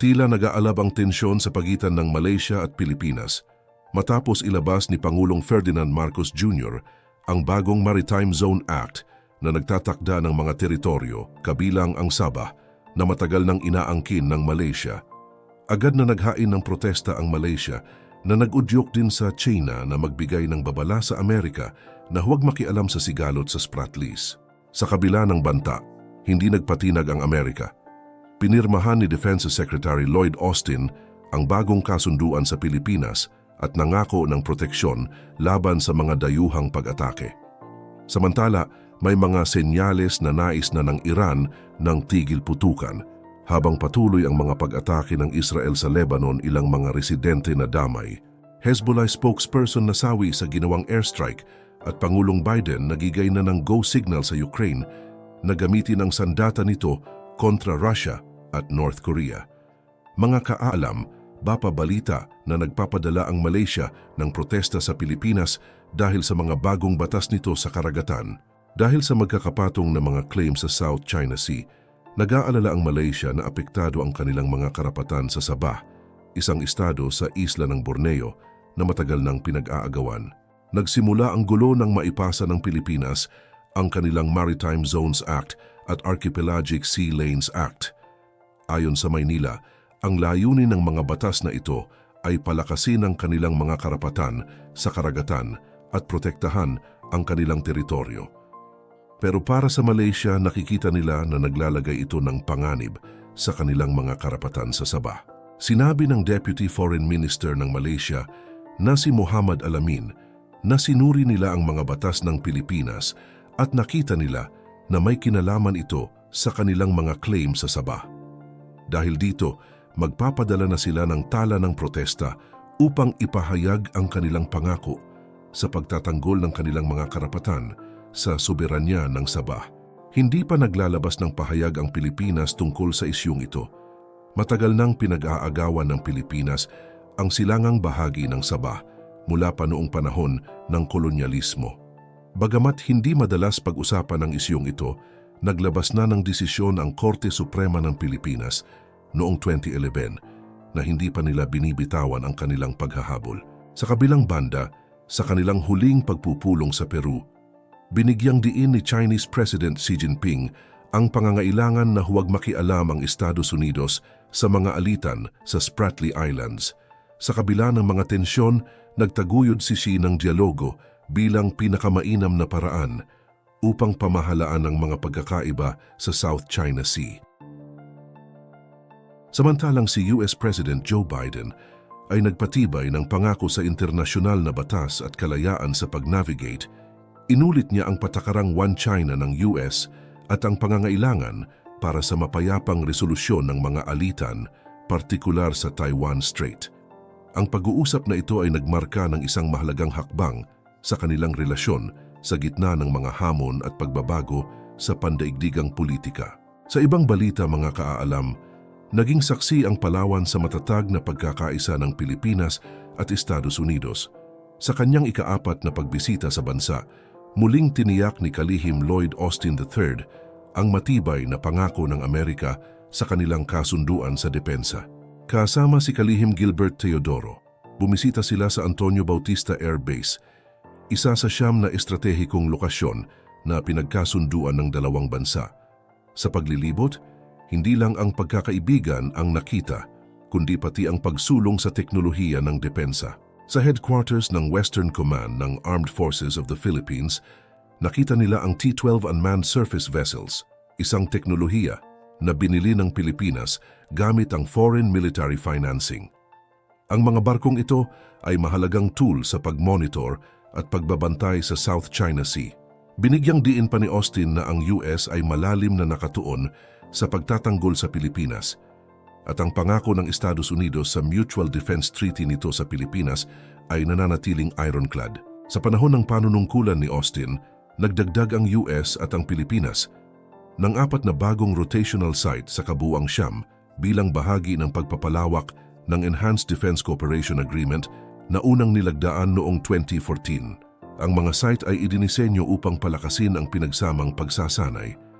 Tila nag-aalab ang tensyon sa pagitan ng Malaysia at Pilipinas matapos ilabas ni Pangulong Ferdinand Marcos Jr. ang bagong Maritime Zone Act na nagtatakda ng mga teritoryo kabilang ang Sabah na matagal nang inaangkin ng Malaysia. Agad na naghain ng protesta ang Malaysia na nag-udyok din sa China na magbigay ng babala sa Amerika na huwag makialam sa sigalot sa Spratlys. Sa kabila ng banta, hindi nagpatinag ang Amerika. Pinirmahan ni Defense Secretary Lloyd Austin ang bagong kasunduan sa Pilipinas at nangako ng proteksyon laban sa mga dayuhang pag-atake. Samantala, may mga senyales na nais na ng Iran ng tigil putukan habang patuloy ang mga pag-atake ng Israel sa Lebanon ilang mga residente na damay. Hezbollah spokesperson nasawi sa ginawang airstrike at Pangulong Biden nagigay na ng go signal sa Ukraine na gamitin ang sandata nito kontra Russia at North Korea. Mga kaalam, bapa balita na nagpapadala ang Malaysia ng protesta sa Pilipinas dahil sa mga bagong batas nito sa karagatan. Dahil sa magkakapatong na mga claim sa South China Sea, nag-aalala ang Malaysia na apektado ang kanilang mga karapatan sa Sabah, isang estado sa isla ng Borneo na matagal nang pinag-aagawan. Nagsimula ang gulo ng maipasa ng Pilipinas ang kanilang Maritime Zones Act at Archipelagic Sea Lanes Act. Ayon sa Maynila, ang layunin ng mga batas na ito ay palakasin ang kanilang mga karapatan sa karagatan at protektahan ang kanilang teritoryo. Pero para sa Malaysia, nakikita nila na naglalagay ito ng panganib sa kanilang mga karapatan sa Sabah. Sinabi ng Deputy Foreign Minister ng Malaysia na si Muhammad Alamin na sinuri nila ang mga batas ng Pilipinas at nakita nila na may kinalaman ito sa kanilang mga claim sa Sabah. Dahil dito, magpapadala na sila ng tala ng protesta upang ipahayag ang kanilang pangako sa pagtatanggol ng kanilang mga karapatan sa soberanya ng Sabah. Hindi pa naglalabas ng pahayag ang Pilipinas tungkol sa isyong ito. Matagal nang pinag-aagawan ng Pilipinas ang silangang bahagi ng Sabah mula pa noong panahon ng kolonyalismo. Bagamat hindi madalas pag-usapan ang isyong ito, naglabas na ng desisyon ang Korte Suprema ng Pilipinas noong 2011 na hindi pa nila binibitawan ang kanilang paghahabol. Sa kabilang banda, sa kanilang huling pagpupulong sa Peru, binigyang diin ni Chinese President Xi Jinping ang pangangailangan na huwag makialam ang Estados Unidos sa mga alitan sa Spratly Islands. Sa kabila ng mga tensyon, nagtaguyod si Xi ng dialogo bilang pinakamainam na paraan upang pamahalaan ang mga pagkakaiba sa South China Sea. Samantalang si US President Joe Biden ay nagpatibay ng pangako sa internasyonal na batas at kalayaan sa pag-navigate Inulit niya ang patakarang One China ng US at ang pangangailangan para sa mapayapang resolusyon ng mga alitan, partikular sa Taiwan Strait. Ang pag-uusap na ito ay nagmarka ng isang mahalagang hakbang sa kanilang relasyon sa gitna ng mga hamon at pagbabago sa pandaigdigang politika. Sa ibang balita mga kaaalam, naging saksi ang Palawan sa matatag na pagkakaisa ng Pilipinas at Estados Unidos. Sa kanyang ikaapat na pagbisita sa bansa, muling tiniyak ni Kalihim Lloyd Austin III ang matibay na pangako ng Amerika sa kanilang kasunduan sa depensa. Kasama si Kalihim Gilbert Teodoro, bumisita sila sa Antonio Bautista Air Base, isa sa siyam na estratehikong lokasyon na pinagkasunduan ng dalawang bansa. Sa paglilibot, hindi lang ang pagkakaibigan ang nakita, kundi pati ang pagsulong sa teknolohiya ng depensa. Sa headquarters ng Western Command ng Armed Forces of the Philippines, nakita nila ang T-12 Unmanned Surface Vessels, isang teknolohiya na binili ng Pilipinas gamit ang foreign military financing. Ang mga barkong ito ay mahalagang tool sa pag-monitor at pagbabantay sa South China Sea. Binigyang diin pa ni Austin na ang US ay malalim na nakatuon sa pagtatanggol sa Pilipinas – at ang pangako ng Estados Unidos sa Mutual Defense Treaty nito sa Pilipinas ay nananatiling ironclad. Sa panahon ng panunungkulan ni Austin, nagdagdag ang US at ang Pilipinas ng apat na bagong rotational site sa kabuang Siam bilang bahagi ng pagpapalawak ng Enhanced Defense Cooperation Agreement na unang nilagdaan noong 2014. Ang mga site ay idinisenyo upang palakasin ang pinagsamang pagsasanay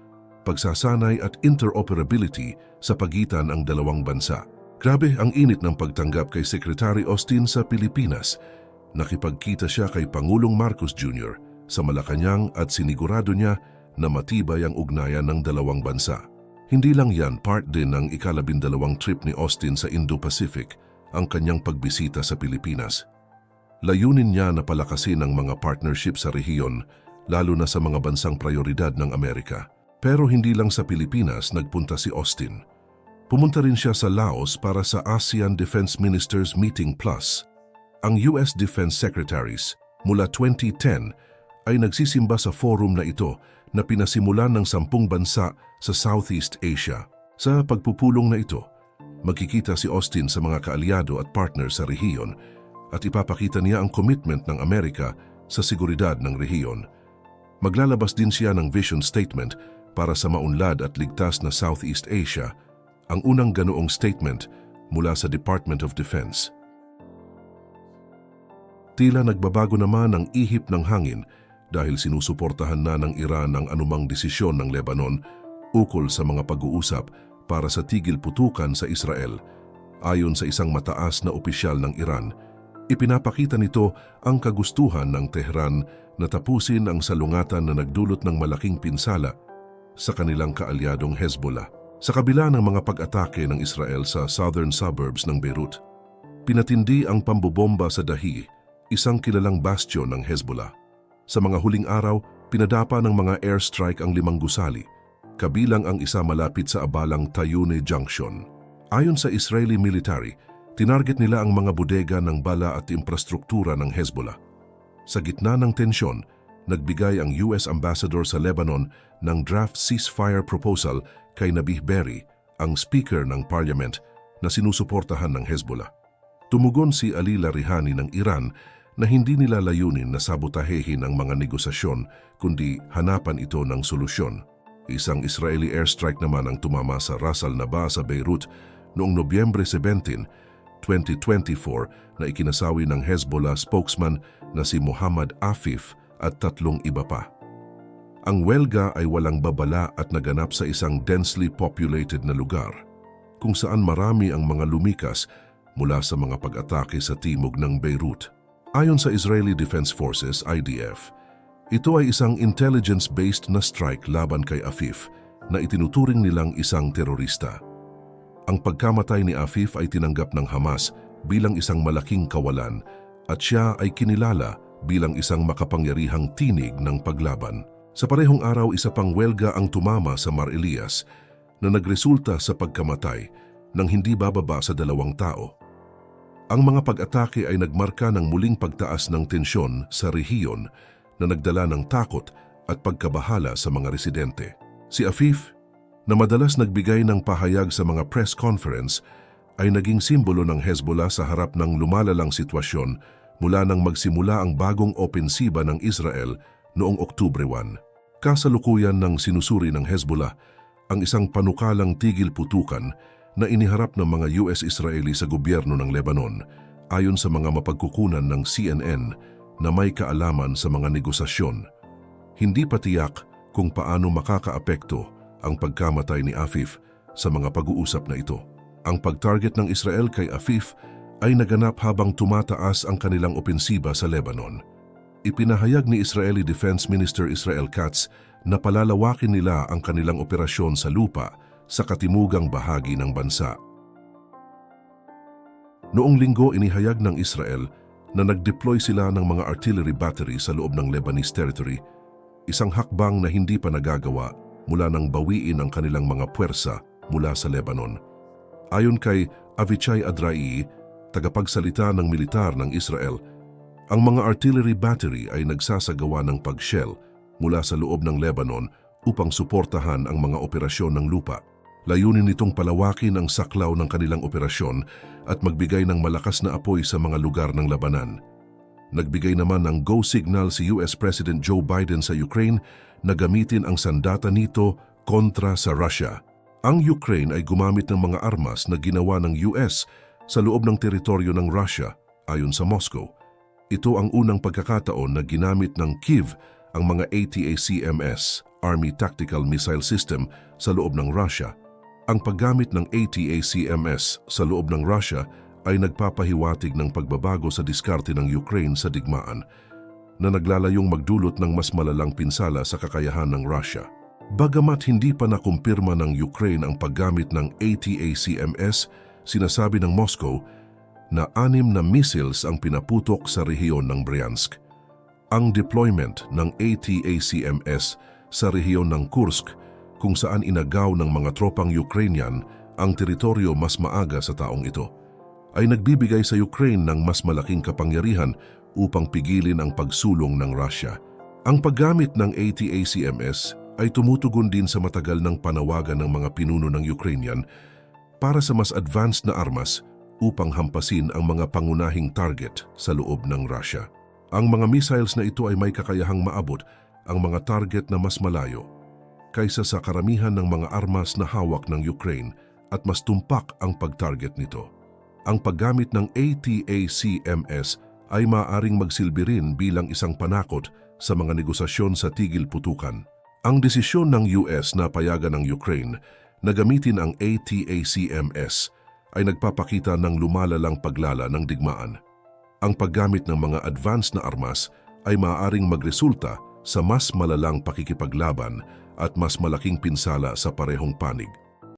pagsasanay at interoperability sa pagitan ang dalawang bansa. Grabe ang init ng pagtanggap kay Secretary Austin sa Pilipinas. Nakipagkita siya kay Pangulong Marcos Jr. sa Malacanang at sinigurado niya na matibay ang ugnayan ng dalawang bansa. Hindi lang yan part din ng ikalabindalawang trip ni Austin sa Indo-Pacific ang kanyang pagbisita sa Pilipinas. Layunin niya na palakasin ang mga partnership sa rehiyon, lalo na sa mga bansang prioridad ng Amerika. Pero hindi lang sa Pilipinas nagpunta si Austin. Pumunta rin siya sa Laos para sa ASEAN Defense Ministers Meeting Plus. Ang US Defense Secretaries mula 2010 ay nagsisimba sa forum na ito na pinasimulan ng sampung bansa sa Southeast Asia. Sa pagpupulong na ito, magkikita si Austin sa mga kaalyado at partner sa rehiyon at ipapakita niya ang commitment ng Amerika sa seguridad ng rehiyon. Maglalabas din siya ng vision statement para sa maunlad at ligtas na Southeast Asia ang unang ganoong statement mula sa Department of Defense. Tila nagbabago naman ang ihip ng hangin dahil sinusuportahan na ng Iran ang anumang desisyon ng Lebanon ukol sa mga pag-uusap para sa tigil putukan sa Israel. Ayon sa isang mataas na opisyal ng Iran, ipinapakita nito ang kagustuhan ng Tehran na tapusin ang salungatan na nagdulot ng malaking pinsala sa kanilang kaalyadong Hezbollah. Sa kabila ng mga pag-atake ng Israel sa southern suburbs ng Beirut, pinatindi ang pambobomba sa Dahi, isang kilalang bastion ng Hezbollah. Sa mga huling araw, pinadapa ng mga airstrike ang limang gusali, kabilang ang isa malapit sa abalang Tayune Junction. Ayon sa Israeli military, tinarget nila ang mga bodega ng bala at infrastruktura ng Hezbollah. Sa gitna ng tensyon, nagbigay ang US Ambassador sa Lebanon ng draft ceasefire proposal kay Nabih Berri, ang Speaker ng Parliament na sinusuportahan ng Hezbollah. Tumugon si Ali Larihani ng Iran na hindi nila layunin na sabotahehin ang mga negosasyon kundi hanapan ito ng solusyon. Isang Israeli airstrike naman ang tumama sa Ras al Naba sa Beirut noong Nobyembre 17, 2024 na ikinasawi ng Hezbollah spokesman na si Muhammad Afif at tatlong iba pa. Ang welga ay walang babala at naganap sa isang densely populated na lugar, kung saan marami ang mga lumikas mula sa mga pag-atake sa timog ng Beirut. Ayon sa Israeli Defense Forces, IDF, ito ay isang intelligence-based na strike laban kay Afif na itinuturing nilang isang terorista. Ang pagkamatay ni Afif ay tinanggap ng Hamas bilang isang malaking kawalan at siya ay kinilala bilang isang makapangyarihang tinig ng paglaban. Sa parehong araw, isa pang welga ang tumama sa Mar Elias na nagresulta sa pagkamatay ng hindi bababa sa dalawang tao. Ang mga pag-atake ay nagmarka ng muling pagtaas ng tensyon sa rehiyon na nagdala ng takot at pagkabahala sa mga residente. Si Afif, na madalas nagbigay ng pahayag sa mga press conference, ay naging simbolo ng Hezbollah sa harap ng lumalalang sitwasyon mula nang magsimula ang bagong opensiba ng Israel noong Oktubre 1. Kasalukuyan ng sinusuri ng Hezbollah ang isang panukalang tigil putukan na iniharap ng mga US-Israeli sa gobyerno ng Lebanon ayon sa mga mapagkukunan ng CNN na may kaalaman sa mga negosasyon. Hindi patiyak kung paano makakaapekto ang pagkamatay ni Afif sa mga pag-uusap na ito. Ang pag-target ng Israel kay Afif ay naganap habang tumataas ang kanilang opensiba sa Lebanon ipinahayag ni Israeli Defense Minister Israel Katz na palalawakin nila ang kanilang operasyon sa lupa sa katimugang bahagi ng bansa. Noong linggo inihayag ng Israel na nag-deploy sila ng mga artillery battery sa loob ng Lebanese territory, isang hakbang na hindi pa nagagawa mula nang bawiin ang kanilang mga puwersa mula sa Lebanon. Ayon kay Avichai Adrai, tagapagsalita ng militar ng Israel, ang mga artillery battery ay nagsasagawa ng pag-shell mula sa loob ng Lebanon upang suportahan ang mga operasyon ng lupa. Layunin nitong palawakin ang saklaw ng kanilang operasyon at magbigay ng malakas na apoy sa mga lugar ng labanan. Nagbigay naman ng go signal si US President Joe Biden sa Ukraine na gamitin ang sandata nito kontra sa Russia. Ang Ukraine ay gumamit ng mga armas na ginawa ng US sa loob ng teritoryo ng Russia ayon sa Moscow. Ito ang unang pagkakataon na ginamit ng Kiev ang mga ATACMS, Army Tactical Missile System, sa loob ng Russia. Ang paggamit ng ATACMS sa loob ng Russia ay nagpapahiwatig ng pagbabago sa diskarte ng Ukraine sa digmaan na naglalayong magdulot ng mas malalang pinsala sa kakayahan ng Russia. Bagamat hindi pa nakumpirma ng Ukraine ang paggamit ng ATACMS, sinasabi ng Moscow na anim na missiles ang pinaputok sa rehiyon ng Bryansk. Ang deployment ng ATACMS sa rehiyon ng Kursk kung saan inagaw ng mga tropang Ukrainian ang teritoryo mas maaga sa taong ito, ay nagbibigay sa Ukraine ng mas malaking kapangyarihan upang pigilin ang pagsulong ng Russia. Ang paggamit ng ATACMS ay tumutugon din sa matagal ng panawagan ng mga pinuno ng Ukrainian para sa mas advanced na armas upang hampasin ang mga pangunahing target sa loob ng Russia. Ang mga missiles na ito ay may kakayahang maabot ang mga target na mas malayo kaysa sa karamihan ng mga armas na hawak ng Ukraine at mas tumpak ang pag-target nito. Ang paggamit ng ATACMS ay maaaring magsilbi rin bilang isang panakot sa mga negosasyon sa tigil putukan. Ang desisyon ng US na payagan ng Ukraine na gamitin ang ATACMS ay nagpapakita ng lumalalang paglala ng digmaan. Ang paggamit ng mga advanced na armas ay maaaring magresulta sa mas malalang pakikipaglaban at mas malaking pinsala sa parehong panig.